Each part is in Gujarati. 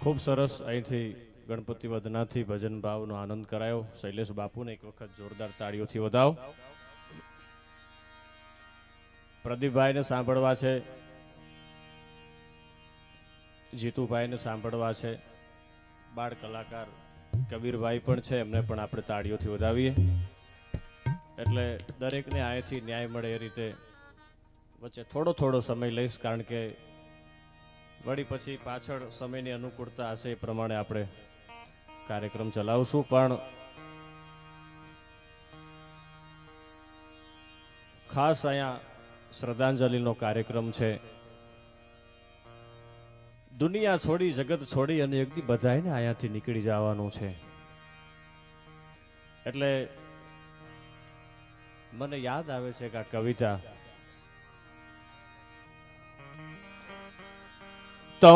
ખૂબ સરસ અહીંથી ગણપતિ વધનાથી ભજન ભાવનો આનંદ કરાયો. શૈલેષ બાપુને એક વખત જોરદાર તાળીઓથી વધાવો. પ્રદીપભાઈને સાંભળવા છે. જીતુભાઈને સાંભળવા છે. બાળ કલાકાર કબીરભાઈ પણ છે, એમને પણ આપણે તાળીઓથી વધાવીએ. એટલે દરેકને આયથી ન્યાય મળે એ રીતે વચ્ચે થોડો થોડો સમય લઈશ, કારણ કે વળી પછી પાછળ સમયની અનુકૂળતા હશે એ પ્રમાણે આપણે કાર્યક્રમ ચલાવશું, પણ ખાસ અહીંયા શ્રદ્ધાંજલિનો કાર્યક્રમ છે. દુનિયા છોડી, જગત છોડી અને એકદી બધાને અહીંયાથી નીકળી જવાનું છે. એટલે મને યાદ આવે છે કે આ કવિતા તો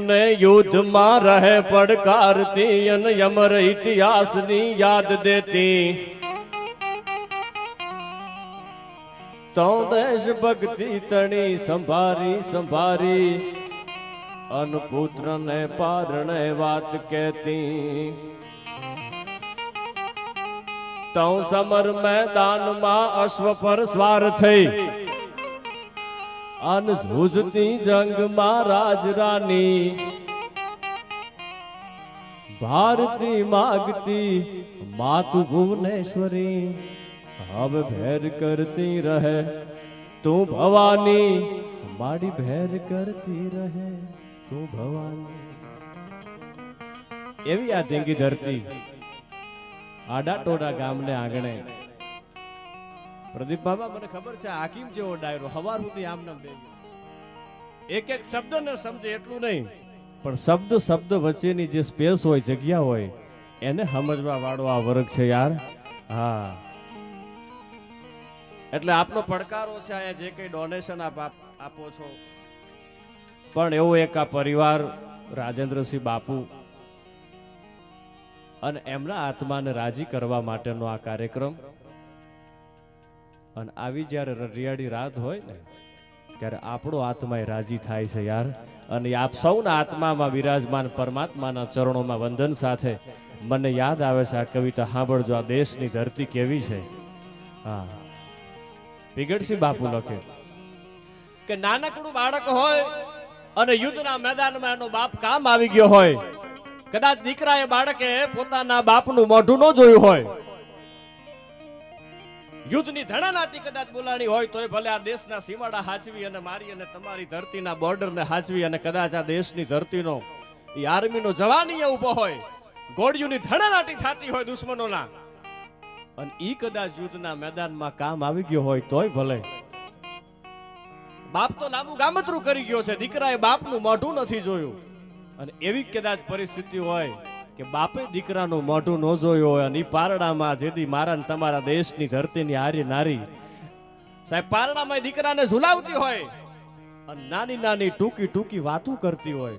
ને યુદ્ધમાં રહે પડકારતી અને યમર ઇતિહાસની યાદ દેતી. તો દેશ ભક્તિ તણી સંભારી સંભારી અનપુત્ર ને પારણે વાત કહેતી. તો સમર મેદાનમાં અશ્વ પર સ્વાર થઈ. અન ઝૂઝતી જંગમાં રાજરાની ભારતી માગતી માતુ ભુવનેશ્વરી. હવે ભેર કરતી રહે તું ભવાની. માડી ભેર કરતી રહે તું ભવાની. એવી આ જંગી ધરતી. આડા ટોડા ગામને આંગણે પ્રદીપ બાબા, મને ખબર છે હાકીમ જેવો ડાયરો? હવાર સુધી આમ નામ બે એક એક શબ્દ ન સમજે એટલું નહીં, પણ શબ્દ શબ્દ વચ્ચેની જે સ્પેસ હોય, જગ્યા હોય, એને સમજવા વાળો આ વર્ગ છે યાર. હા. એટલે આપનો પડકારો છે અહીંયા જે કઈ ડોનેશન આપ- આપો છો. પણ એવો એક આ પરિવાર, રાજેન્દ્રસિંહ બાપુ, અને એમના આત્માને રાજી કરવા માટેનો આ કાર્યક્રમ અને આવી જ્યારે રરિયાળી રાત હોય ને, ત્યારે આપણો આત્મા રાજી થાય છે યાર. અને આપ સૌના આત્મામાં વિરાજમાન પરમાત્માના ચરણોમાં વંદન સાથે મને યાદ આવે છે આ કવિતા સાંભળજો, આ દેશની ધરતી કેવી છે. હા. પીગળસિંહ બાપુ લખે, કે નાનકડું બાળક હોય અને યુદ્ધના મેદાનમાં એનો બાપ કામ આવી ગયો હોય, કદાચ દીકરાએ બાળકે પોતાના બાપનું મોઢું ન જોયું હોય યુદ્ધની ધડાનાટી કદાચ બોલાણી હોય તોય ભલે આ દેશના સીમાડા હાચવી અને મારી અને તમારી ધરતીના બોર્ડરને હાચવી અને કદાચ આ દેશની ધરતીનો એ આર્મીનો જવાન ઊભો હોય, ગોળીઓની ધડાનાટી થતી હોય દુશ્મનોના. અને ઈ કદાચ યુદ્ધના મેદાનમાં કામ આવી ગયો હોય તોય ભલે. બાપ તો લાંબુ ગામતરું કરી ગયો છે, દીકરાએ બાપનું મોઢું નથી જોયું. અને એવી કદાચ પરિસ્થિતિ હોય કે બાપે દીકરાનું મોઢું ન જોયું હોય અને પારડામાં જેથી મારા ને તમારા દેશની ધરતીની હારી નારી. સાહેબ પારડામાં દીકરાને ઝુલાવતી હોય અને નાની નાની ટૂંકી ટૂંકી વાતો કરતી હોય.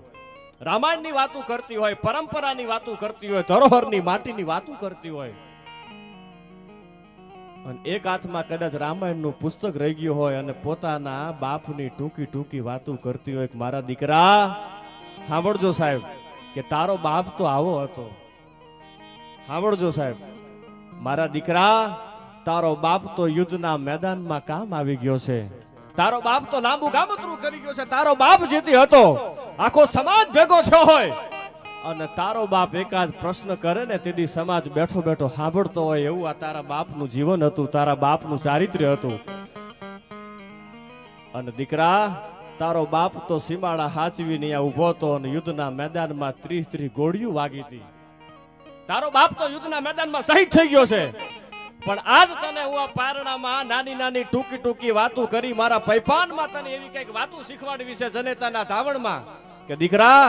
રામાયણની વાતો કરતી હોય, પરંપરાની વાતો કરતી હોય, ધરોહરની માટીની વાતો કરતી હોય. અને એક હાથમાં કદાચ રામાયણનું પુસ્તક રહી ગયું હોય અને પોતાના બાપની ટૂંકી ટૂંકી વાતો કરતી હોય મારા દીકરા, સાંભળજો સાહેબ. કે તારો બાપ તો આવો હતો. સાંભળજો સાહેબ, મારા દીકરા, તારો બાપ તો યુદ્ધના મેદાનમાં કામ આવી ગયો છે. તારો બાપ તો લાંબુ ગામતરું કરી ગયો છે. તારો બાપ જીતી હતો. આખો સમાજ ભેગો થયો હોય. અને તારો બાપ એકાદ પ્રશ્ન કરે ને તેથી સમાજ બેઠો બેઠો સાંભળતો હોય એવું આ તારા બાપનું જીવન હતું, તારા બાપનું ચારિત્ર્ય હતું. અને દીકરા તારો બાપ તો સીમાડા હાચવીને અહીંયા ઊભો હતો અને યુદ્ધના મેદાનમાં ત્રીસ ત્રીસ ગોળીઓ વાગી હતી. તારો બાપ તો યુદ્ધના મેદાનમાં શહીદ થઈ ગયો છે. પણ આજ તને હું આ પારણામાં નાની નાની ટૂંકી ટૂંકી વાતો કરી મારા પૈપાનમાં તને એવી કંઈક વાતો શીખવાડવી છે જનેતાના ધાવણમાં કે દીકરા,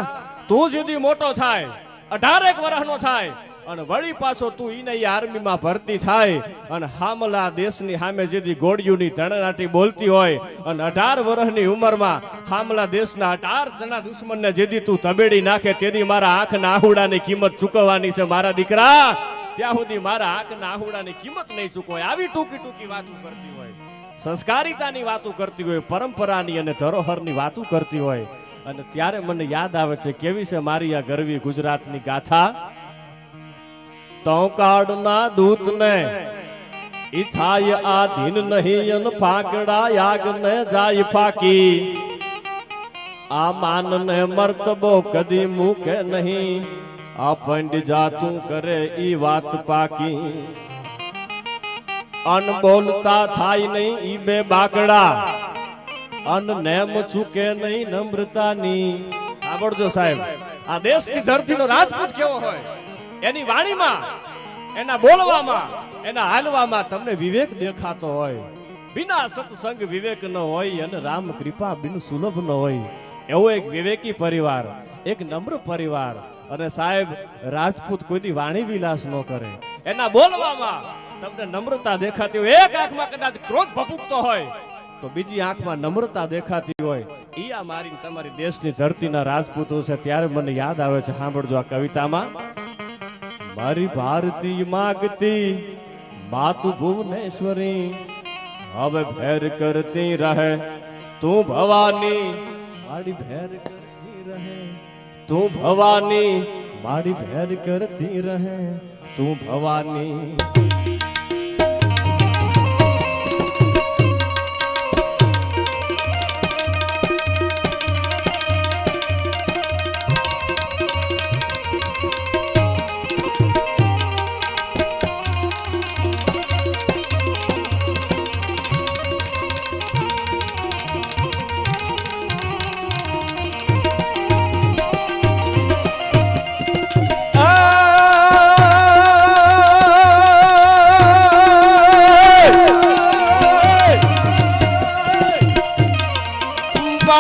તું સુધી મોટો થાય, અઢારેક વર્ષનો થાય અને વળી પાછો તું ઈને આર્મીમાં ભરતી થાય. અને હામલા દેશની સામે જેથી ગોળીઓની ધણનાટી બોલતી હોય. અને અઢાર વર્ષની ઉંમરમાં હામલા દેશના અઢાર જણા દુશ્મનને જેથી તું તબેડી નાખે, તેથી મારા આંખના આહુડાની કિંમત ચૂકવવાની છે મારા દીકરા. ત્યાં સુધી મારા આંખના આહુડાની કિંમત નહીં ચૂકવાય. આવી ટૂંકી ટૂંકી વાતો કરતી હોય. સંસ્કારિતાની વાતો કરતી હોય, પરંપરાની અને ધરોહરની વાતો કરતી હોય. અને ત્યારે મને યાદ આવે છે, કેવી છે મારી આ ગરવી ગુજરાતની ગાથા? તો કાળના દૂતને. ઈ થાય આધીન નહીં અન ફાકડા યાગને જાય ફાકી. આ માનને મર્તબો કદી મૂકે નહીં. આ પંડ જાતું કરે ઈ વાત પાકી. અન બોલતા થાય નહીં ઈ બે બાકડા. અન નેમ ચૂકે નહીં નમ્રતાની. આવડજો સાહેબ. આ દેશની ધરતીનો રાજપૂત કેવો હોય? એની વાણીમાં, એના બોલવામાં, એના હાલવામાં તમને વિવેક દેખાતો હોય. બિના સત્સંગ વિવેક ન હોય અને રામ કૃપા બિન સુલભ ન હોય. એવો એક વિવેકી પરિવાર, એક નમ્ર પરિવાર અને સાહેબ રાજપૂત કોઈની વાણી વિલાસ ન કરે. એના બોલવામાં તમને નમ્રતા દેખાતી હોય. એક આંખમાં કદાચ ક્રોધ ભભૂકતો હોય, તો બીજી આંખમાં નમ્રતા દેખાતી હોય. એ આ મારી તમારી દેશની ધરતીના રાજપૂતો છે, ત્યારે મને યાદ આવે છે. સાંભળજો આ કવિતામાં. મારી ભારતી માગતી માતુ ભુવનેશ્વરી હવે ભેર કરતી રહે તું ભવાની મારી ભેર કરતી રહે તું ભવાની મારી ભેર કરતી રહે તું ભવાની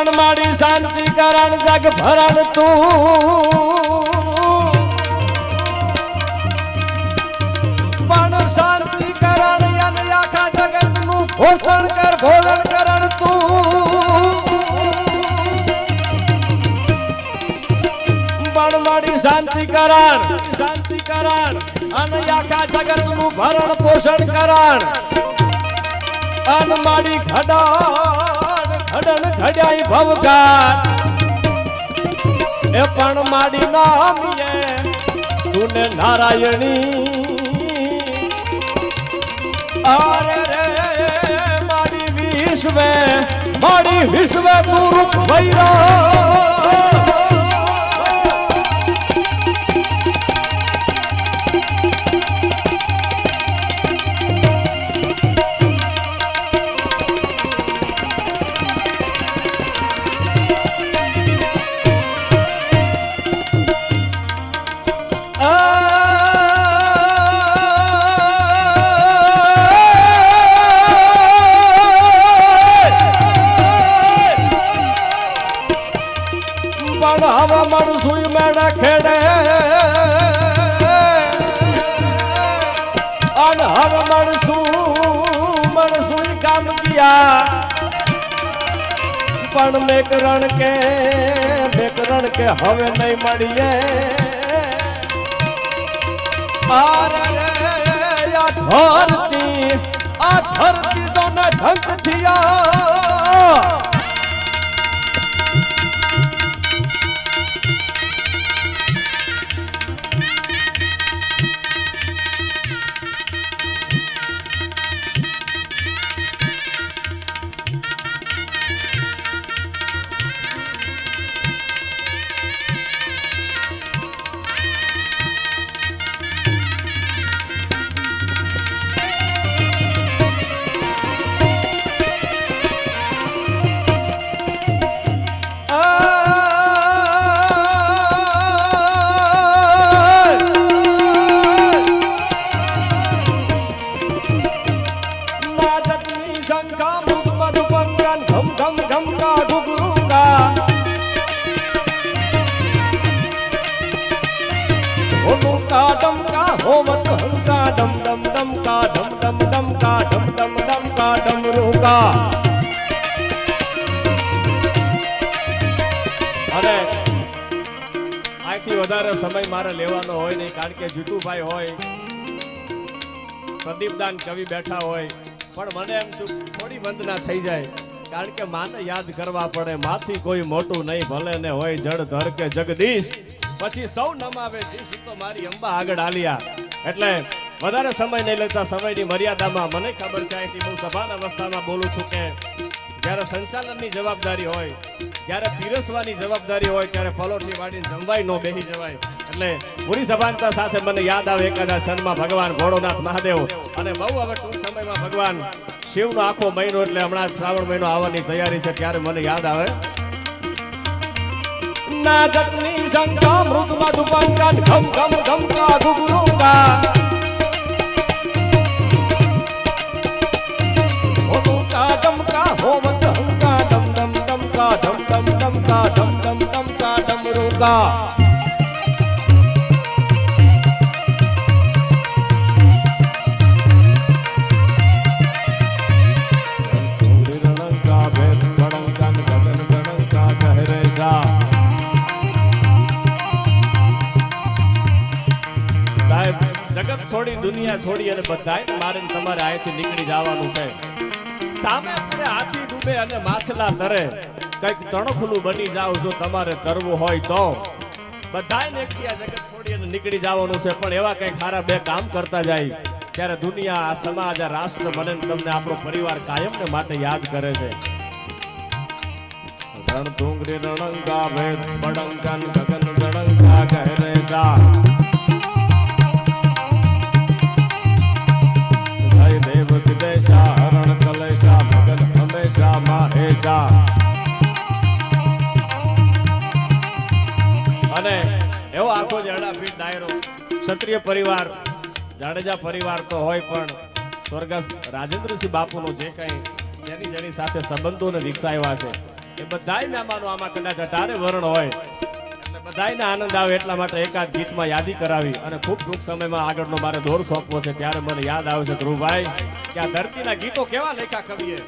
પણ મારી શાંતિ કરણ જગ ભરણ તું. પણ શાંતિ કરણ અને આખા જગતનું પોષણ કર ભોરણ કરણ તું. પણ મારી શાંતિ કરણ શાંતિ કરણ, અને આખા જગતનું ભરણ પોષણ કરણ. અન મારી ઘડાડ ઘડન ઘડ્યાઈ ભવગાટ એ પણ માડી નામીએ તુને નારાયણી. અરે રે, માડી વિશ્વે માડી વિશ્વે તું રૂપ ભૈરા ધરતી આ ધરતી તો ને ઢંક થયા કે જીતુભાઈ હોય, પ્રદીપદાન કવિ બેઠા હોય, પણ મને એમ થોડી વંદના થઈ જાય, કારણ કે માને યાદ કરવા પડે, માથી કોઈ મોટું નહીં, ભલે ને હોય જડ ધર કે જગદીશ, પછી સૌ નમાવે શીશ તો મારી અંબા આગળ આલિયા. એટલે વધારે સમય નહીં લેતા, સમયની મર્યાદામાં મને ખબર છે, અહીંથી હું સભાન અવસ્થામાં બોલું છું કે જ્યારે સંચાલનની જવાબદારી હોય, જ્યારે પીરસવાની જવાબદારી હોય, ત્યારે પલોઠી વાળીને જમવાય ન બેસી જવાય. એટલે પૂરી સભાનતા સાથે મને યાદ આવે એકાદા સનમાં ભગવાન ભોળોનાથ મહાદેવ. અને બહુ હવે ટૂંક સમયમાં ભગવાન શિવનો આખો મહિનો, એટલે હમણાં શ્રાવણ મહિનો આવવાની તૈયારી છે, ત્યારે મને યાદ આવે. નાજકની શંકા મૃદ મધુપંકા ઘમ ઘમ ઘમકા હોટુકા ડમકા ડમ ઢમ ઢમ ડમ ડમકા ડમરુકા રણંકા ભેદ ભણંકા ગગન ગણંકા કહરે સા. સાહેબ, જગત છોડી, દુનિયા છોડી અને બધાય મારે તમારે અહીંથી નીકળી જવાનું છે. સામે આપણે હાથી ડૂબે અને માછલા તરે કંઈક તણખલું બની જાવ જો તમારે તરવું હોય તો. બધાય ને એકથી જગત છોડી અને નીકળી જવાનું છે, પણ એવા કંઈક સારા બે કામ કરતા જાય. ત્યારે દુનિયા, આ સમાજ, આ રાષ્ટ્ર બને તમને આપણો પરિવાર કાયમ ને માટે યાદ કરે છે. રણ ડુંગરી રણંગા ભેદ પડંગન ગગન રણંગા કહે સા દેવ સિદ્ધેશા રણ કલેશા ભગન હંમેશા માહેશા અને એવો આખો પીઠ ડાયરો. ક્ષત્રિય પરિવાર, જાડેજા પરિવાર તો હોય પણ સ્વર્ગસ્થ રાજેન્દ્રસિંહ બાપુનો જે કંઈ જેની જેની સાથે સંબંધોને વિકસાવ્યા છે, એ બધાય મહેમાનો આમાં કદાચ અઢારે વર્ણ હોય. એટલે આનંદ આવે એટલા માટે એકાદ ગીતમાં યાદી કરાવી અને ખૂબ ટૂંક સમયમાં આગળનો મારે દોર સોંપવો છે. ત્યારે મને યાદ આવે છે ધ્રુવભાઈ, કે આ ધરતીના ગીતો કેવા લેખા કવિએ?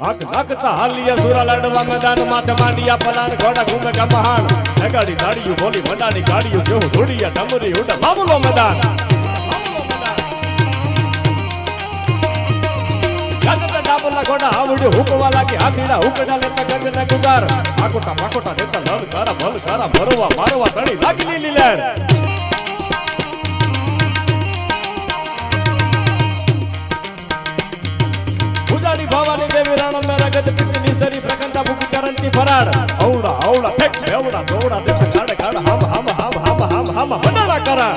હક હકતા હાલિયા સુરા લાડવા મેદાન માથે માંડિયા પલાણ ઘોડા ઘૂમે ગમહાણ લગાડી દાડિયું બોલી મંડાની ગાડીયું જેવું ધૂડિયા ડમરી ઉડ મામલો મેદાન ગગન ડાબલા ઘોડા આવડ્યું હુકવા લાગી હાથીડા હુકડા લેતા ગગન ગુગાર આકોટા પાકોટા દેતા લલ કારા ભલ કારા ભરવા મારવા તણી લાગી લીલી લેર ઉજાડી ભવાની દેવી રાણ મેરા ગજ પિતની સરી પ્રકંતા ભૂખ કરંતી ફરાડ ઔડા ઔડા ઠેક બેવડા દોડા દેસ ગાડ ગાડ હમ હમ હમ હમ હમ હમ બનાડા કરા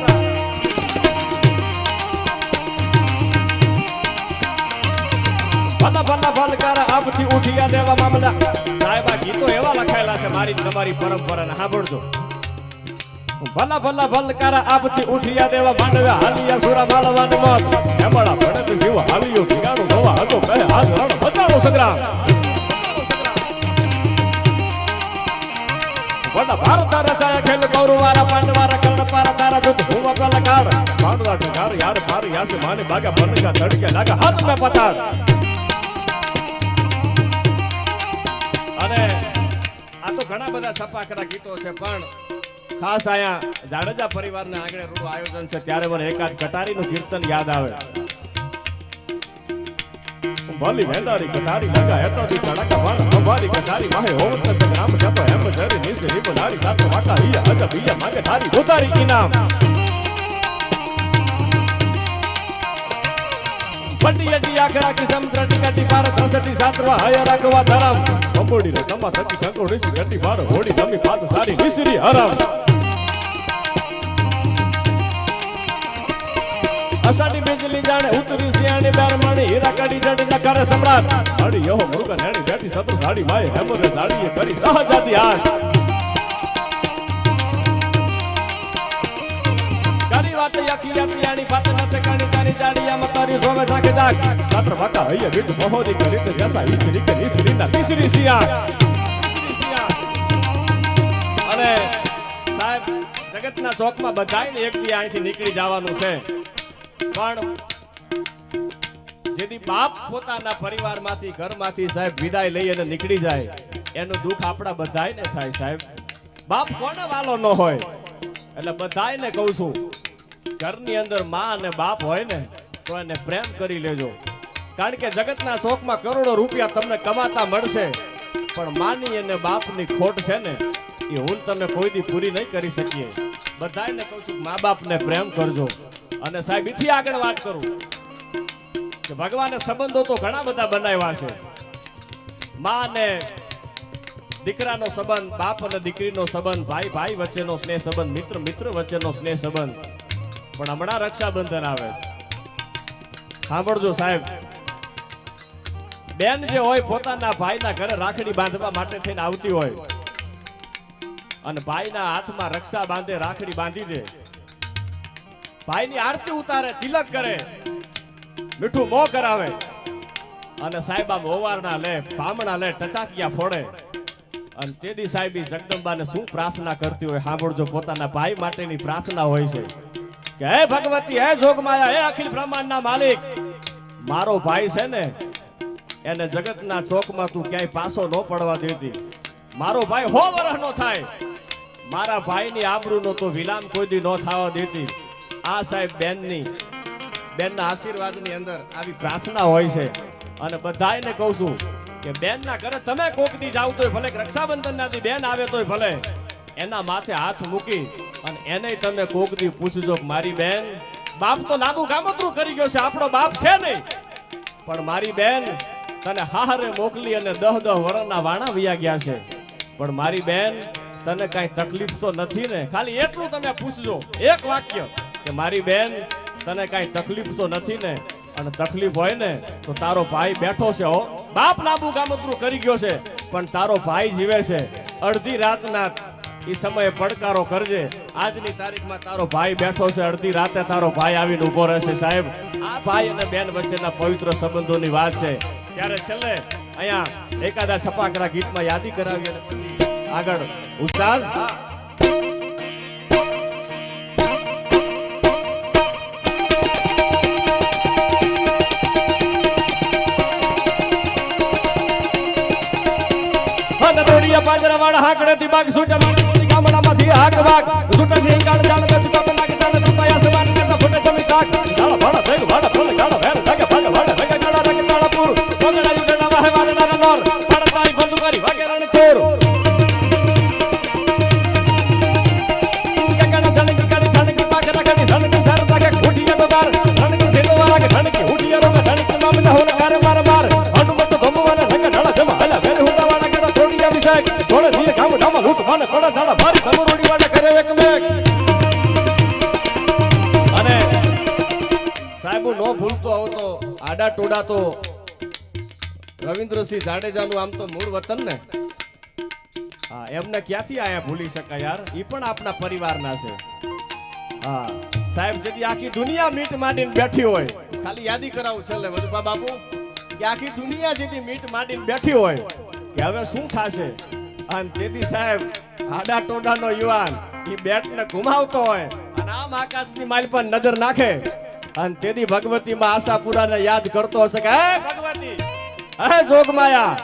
ભલા ભલા ભલ કર આપથી ઉઠિયા દેવા મામલા સાહેબા ગીતો એવા લખાયેલા છે મારી ને તમારી પરંપરાને સાંભળજો ભલા ભલા ભલકારા કર આપથી ઉઠિયા દેવા માંડવ્યા હાલિયા સુરા માલવાન મત. હેમળા ભણત જીવ હાલિયો ઠિકાણું જોવા હતો કહે હાથ રણ બચાવો સંગ્રામ. વડા ભારત રસાય ખેલ કૌરવારા પાંડવારા કર્ણ પારા તારા દૂત હુવા કલ કાળ પાંડવા ઠગાર યાર, માર, યાસે, માને, બાગા બનકા તડકે લાગા, હાથ મે પતાડ અને આ તો ઘણા બધા સપાકરા ગીતો છે, પણ ખાસ આયા જાડેજા પરિવારના આગળ રૂડું આયોજન છે ત્યારે મને એકાદ કટારીનું કીર્તન યાદ આવે. ભલી વેંડારી કટારી લગા હેતોથી ચડક વણ અંબારી કટારી માહે હોવત સંગ્રામ જપ હેમ જરી નિસ રીબ નારી સાતો વાટા હિયા અજબ હિયા માગે ધારી. ઉતારી ઇનામ પટી અટી આખરા કી સમત્રટી કટી પાર દસટી સાતવા હય રાખવા ધરમ. કંબોડી રે કમા થકી કંકોડી સી ગટી બાર હોડી નમી પાદ સારી નિસરી હરમ. અસાડી બિજલી જાણે ઉતરી સિયાણી બેરમણી હીરા કાઢી જડી ન કરે સમ્રાટ. હડી યો મુર્ગન હેડી બેઠી સતર સાડી માય હેમરે સાડીએ કરી સહજાદી હાથ કરી વાત યકી યકી આણી પાત નતે કાણી ચારી જાડિયા મતારી સોમે સાકે જાગ સાત્ર વાકા હૈયે બીજ મોહરી કરી તે જસા ઈસરી કે ઈસરી ના તીસરી સિયા અને સાહેબ, જગતના ચોકમાં બધાયને એક દી અહીંથી નીકળી જવાનું છે. પણ જેથી બાપ પોતાના પરિવારમાંથી, ઘરમાંથી સાહેબ વિદાય લઈ અને નીકળી જાય, એનું દુઃખ આપણા બધાયને થાય સાહેબ. બાપ કોને વાલો ન હોય? એટલે બધાયને કહું છું, ઘરની અંદરમાં અને બાપ હોય ને, તો એને પ્રેમ કરી લેજો. કારણ કે જગતના શોખમાં કરોડો રૂપિયા તમને કમાતા મળશે, પણ માની અને બાપની ખોટ છે ને, એ હું તમે કોઈ દી પૂરી નહીં કરી શકીએ. બધાને કહું છું, મા બાપને પ્રેમ કરજો. અને સાહેબ, એથી આગળ વાત કરું. કે ભગવાને સંબંધો તો ઘણા બધા બનાવ્યા છે. માં ને દીકરાનો સંબંધ, બાપ અને દીકરીનો સંબંધ, ભાઈ ભાઈ વચ્ચેનો સ્નેહ સંબંધ, મિત્ર મિત્ર વચ્ચેનો સ્નેહ સંબંધ. પણ હમણાં રક્ષાબંધન આવે છે. સાંભળજો સાહેબ. બેન જે હોય પોતાના ભાઈના ઘરે રાખડી બાંધવા માટે થઈને આવતી હોય. અને ભાઈના હાથમાં રક્ષા બાંધે, રાખડી બાંધી દે. ભાઈની આરતી ઉતારે, તિલક કરે. મીઠું મોં કરાવે. અને સાહેબ આમ ઓવારના લે પામણા લે, ટચાકિયા ફોડે. અને તેદી સાહેબ ઈ જગદંબાને શું પ્રાર્થના કરતી હોય સાંભળજો, પોતાના ભાઈ માટેની પ્રાર્થના હોય છે. કે હે ભગવતી, હે જોગમાયા, હે અખિલ બ્રહ્માંડના માલિક. મારો ભાઈ છે ને, એને જગતના ચોકમાં તું ક્યાંય પાસો ન પડવા દેતી. મારો ભાઈ હો વરહનો થાય. મારા ભાઈની આબરૂનો તો વિલામ કોઈ દી ન થવા દેતી. આ સાહેબ બેનની, બેનના આશીર્વાદની અંદર આવી પ્રાર્થના હોય છે. અને બધાને કહું છું કે બેનના ઘરે તમે કોકથી જાવ તોય ભલે રક્ષાબંધનનાથી બેન આવે તોય ભલે, એના માથે હાથ મૂકી અને એને તમે કોકની પૂછજો મારી બેન, બાપ તો લાંબુ ગામતરું કરી ગયો છે, આપણો બાપ છે નહીં. પણ મારી બેન તને હારે મોકલી અને દહ દહ વરણના વાણા વયા ગયા છે. પણ મારી બેન તને કાંઈ તકલીફ તો નથી ને, ખાલી એટલું તમે પૂછજો, એક વાક્ય. કે મારી બેન, તને કાંઈ તકલીફ તો નથી ને? અને તકલીફ હોય ને, તો તારો ભાઈ બેઠો છે હો. બાપ લાંબુ ગામતરું કરી ગયો છે, પણ તારો ભાઈ જીવે છે. અડધી રાતના એ સમયે પડકારો કરજે. આજની તારીખમાં તારો ભાઈ બેઠો છે, અડધી રાતે તારો ભાઈ આવીને ઊભો રહેશે. સાહેબ, આ ભાઈ અને બેન વચ્ચેના પવિત્ર સંબંધોની વાત છે. ત્યારે છેલ્લે અહીંયા એકાદા સપાકરા ગીતમાં યાદી કરાવી અને આગળ ઉસ્તાદ પાંજરા થી બાગ છૂટા માટી ગામડામાંથી હાક બાગ સિંહ કાળ જાણ તો ચુકા પર લાગે જાણ તો સવાન કે તો ફૂટે જમી તાક ગાળા ભાડા ભેગ ભાડા થોડે ધીરે કામ ધામ લૂટ માને કોડા ધાડા મારી ધમરોડી વાળા કરે એક મેક અને સાહેબ નો ભૂલતો આવો તો આડા ટોડા તો રવિન્દ્રસિંહ જાડેજાનું આમ તો મૂળ વતન ને. હા, એમને ક્યાંથી આયા ભૂલી શકાય યાર? એ પણ આપણા પરિવારના છે. હા, સાહેબ, જેથી આખી દુનિયા મીટ માંડીને બેઠી હોય. ખાલી યાદી કરાવું છેલ્લે વધુપા બાપુ, કે આખી દુનિયા જેથી મીટ માંડીને બેઠી હોય, કે હવે શું થશે? અને તેથી સાહેબ, આડા ટોડાનો યુવાન એ બેટને ઘુમાવતો હોય, અને આમ આકાશની માલ પર નજર નાખે. અને તેથી ભગવતી માં આશાપુરાને યાદ કરતો હશે કે, હે ભગવતી, હે જોગમાયા.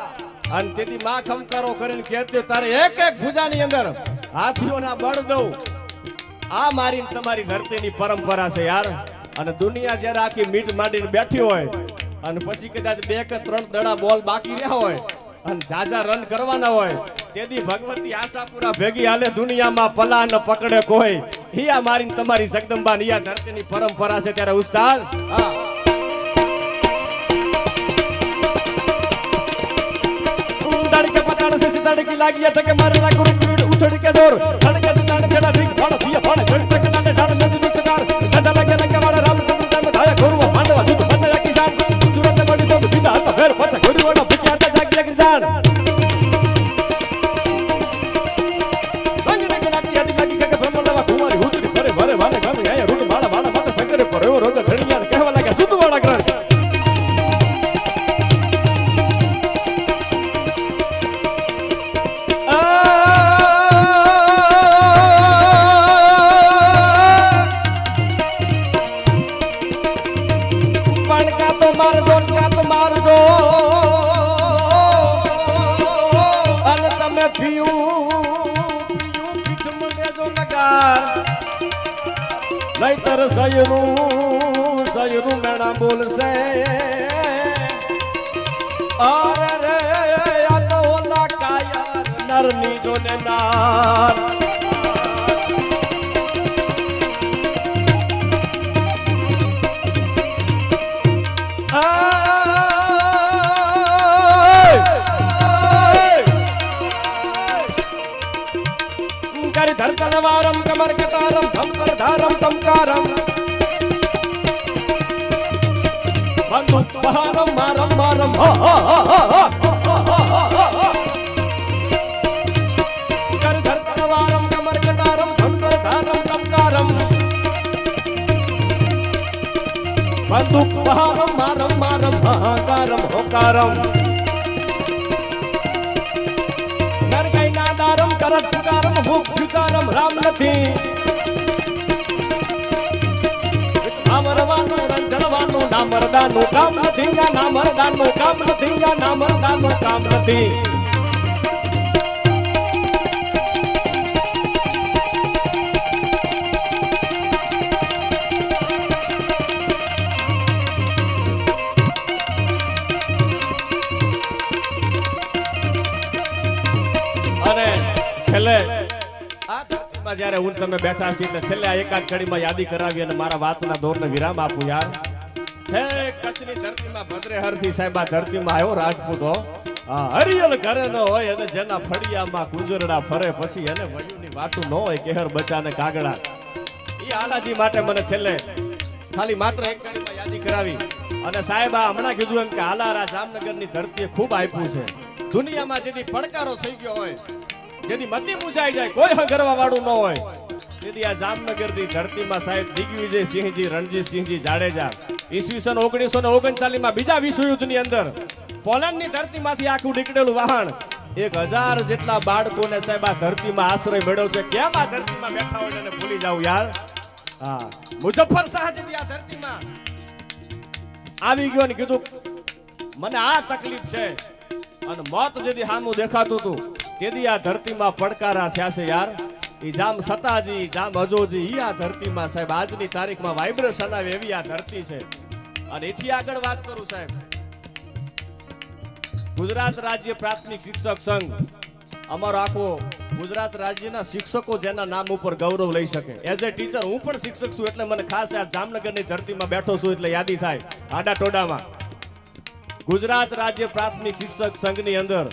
અને તેથી માં ખમકારો કરીને કહેતી તારે એક એક ભૂજાની અંદર હાથીઓના બળ દઉં. આ મારી તમારી ધરતીની પરંપરા છે યાર. અને દુનિયા જ્યારે આખી મીટ માંડીને બેઠી હોય, અને પછી કદાચ બે કે ત્રણ દડા બોલ બાકી રહ્યા હોય, અને જાજા રન કરવાના હોય તેથી ભગવતી આશાપુરા ભેગી હાલે દુનિયામાં પલા ન પકડે કોઈ. હિયા મારીને તમારી જગદંબા નિયા ધરતીની પરંપરા છે ત્યારે ઉસ્તાદ. હા. સિતાડી લાગી હતા કે મારે ના કરું પીડ કે દોર. ધડકે તાણ છેડા ભીખ ફાડ દિયા ફાડ જડ તક નાને ઢાળ, નદી નું ચકાર ગંડા લાગે લંગે નરની જોને નાર કરી ધરતલવારમ કમર કટારમ ધમકર ધારમ ધમકારમ બંદૂક પહારમ મારમ મારમ હા, હા, હા, હા, હા, હા, હા, બહારમ મારમ મારમ હાહાકારમ હોકારમ નરકઈ નાદારમ કરત પુકારમ ભૂખ વિચારમ રામ નથી નામરવાનું રંજણવાનું નામરદાનું કામ નથી નામરદાનું કામ નથી નામરદાનું કામ નથી ધરતીમાં હું તમે બેઠા છીએ છેલ્લે એકાદ કડીમાં યાદી કરાવી અને મારા વાતના દોરને વિરામ આપું યાર. ન હોય અને જેના ફળિયામાં કુંજરડા ઈ આલાજી માટે મને છેલ્લે ખાલી માત્ર એક કરાવી. અને સાહેબ, આ હમણાં કીધું એમ કે હાલારા જામનગરની ધરતીએ ખૂબ આપ્યું છે. દુનિયામાં જેથી પડકારો થઈ ગયો હોય જેથી મતી મૂજાઈ જાય, કોઈ હંગરવા વાળું ન હોય. તેથી આ જામનગરની ધરતીમાં સાહેબ દિગ્વિજય સિંહજી રણજીતસિંહજી જાડેજા, ઈસવીસન ઓગણીસો ને ઓગણચાલીસમાં બીજા વિશ્વયુદ્ધની અંદર પોલેન્ડની ધરતીમાંથી આખું નીકળેલું વાહન એક હજાર જેટલા બાળકોને સાહેબ આ ધરતીમાં આશ્રય મેળવ્યો છે. કેમ આ ધરતીમાં બેઠા હોય એને ભૂલી જાવ યાર? હા મુજફ્ફર શાહજી આ ધરતીમાં આવી ગયો ને કીધું, મને આ તકલીફ છે. અને મોત જેથી સામું દેખાતું હતું. તેથી આ ધરતીમાં પડકારા થયા છે યાર? ઈ જામ સતાજી જામ અજોજી, ઈ આ ધરતીમાં સાહેબ, આજની તારીખમાં વાઇબ્રેશન આવે એવી આ ધરતી છે. અને એથી આગળ વાત કરું સાહેબ. ગુજરાત રાજ્ય પ્રાથમિક શિક્ષક સંઘ અમારો આખો ગુજરાત રાજ્યના શિક્ષકો જેના નામ ઉપર ગૌરવ લઈ શકે. એઝ એ ટીચર હું પણ શિક્ષક છું એટલે મને ખાસ આ જામનગરની ધરતીમાં બેઠો છું એટલે યાદી થાય આડા ટોડામાં. ગુજરાત રાજ્ય પ્રાથમિક શિક્ષક સંઘની અંદર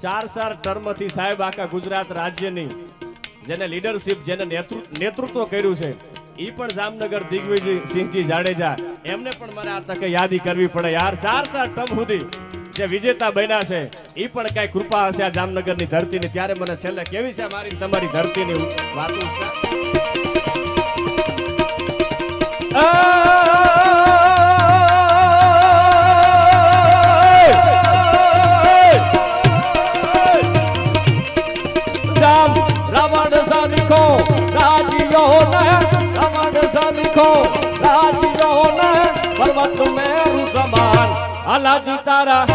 ચાર ચાર ટર્મથી સાહેબ આખા ગુજરાત રાજ્યની જેને લીડરશિપ જેને નેતૃ- નેતૃત્વ કર્યું છે, ઈ પણ જામનગર દિગ્વિજયસિંહજી જાડેજા, એમને પણ મારે આ તકે યાદી કરવી પડે યાર. ચાર ચાર ટર્મ સુધી જે વિજેતા બન્યા છે, ઈ પણ કઈ કૃપા હશે આ જામનગરની ધરતીની. ત્યારે મને છેલ્લે કેવી છે મારી તમારી ધરતીની વાતો પર્વત મેરું સમાન હાલાજી તારા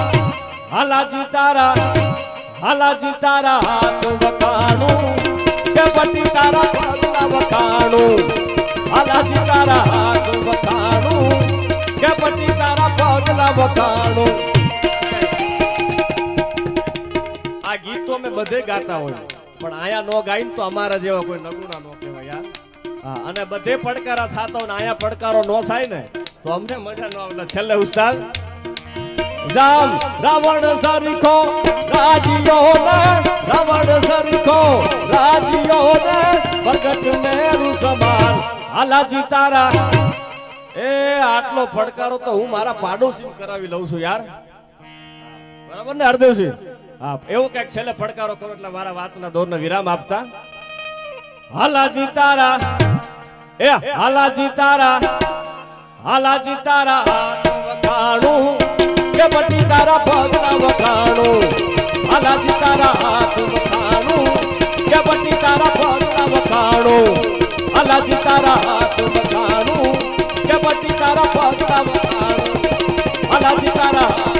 હાલાજી તારા હાલાજી તારા હાથ વખાણું કે પટી તારા પગલા વખાણું હાલાજી તારા હાથ વખાણું કે પટી તારા પગલા વખાણું આ ગીત અમે બધે ગાતા હોય પણ આયા નો ગાઈને તો અમારા જેવા કોઈ નગુણા નો કહેવાય યાર. અને બધે પડકારા થતા હોય ને આયા પડકારો નો થાય ને તો અમને મજા ન આવે છેલ્લે ઉસ્તાદ. જામ, રાવણ સરખો રાજીયો ને રાવણ સરખો રાજીયો ને પ્રગટ મેરુ સમાન. હાલાજી તારા. એ આટલો ફડકારો તો હું મારા પાડોશી કરાવી લઉં છું યાર. બરાબર ને હરદેવસિંહ હા, એવું કંઈક છેલ્લે ફડકારો કરો એટલે મારા વાતના દોરને વિરામ આપતા. હાલાજી તારા. એ હાલાજી તારા. હાલાજી તારા વખાણું ચપટી તારા પગના વખાણું? હાલાજી તારા હાથ વખાણું ચપટી તારા પગના વખાણું? હાલાજી તારા હાથ વખાણું ચપટી તારા પગના વખાણું? હાલાજી તારા